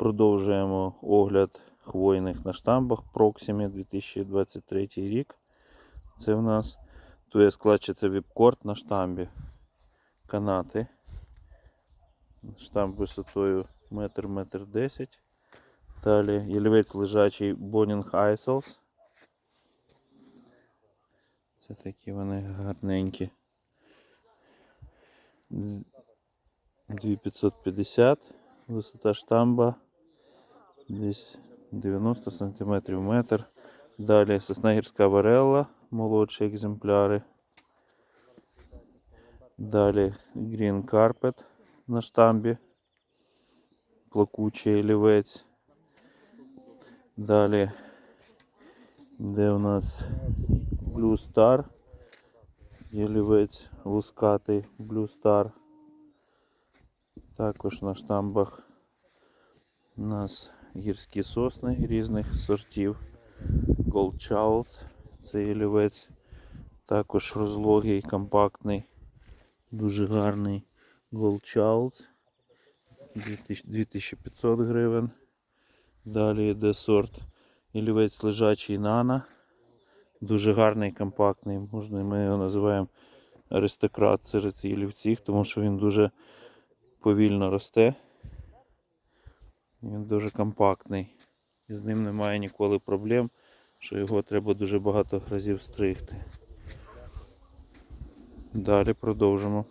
Продовжуємо огляд хвойних на штамбах Proximі 2023 рік. Це в нас тує складчиця віпкорд на штамбі. Канати. Штамп висотою 1 метр 10 Далі ялівець лежачий Bonning Isles. Це такі вони гарненькі. 2550 висота штамба десь 90 см метр. Далі сосна гірська варелла, молодші екземпляри. Далі Green Carpet на штамбі, плакучий олівець. Далі, де у нас Blue Star, ялівець лускатий Blue Star. Також на штамбах у нас гірські сосни різних сортів. Gold Charles, це ялівець. Також розлогий, компактний, дуже гарний Gold Charles. 2500 гривень. Далі йде сорт ялівець лежачий Нана. Дуже гарний, компактний. Можна ми його називаємо аристократ серед ялівців, тому що він дуже повільно росте. Він дуже компактний. І з ним немає ніколи проблем, що його треба дуже багато разів стригти. Далі продовжимо.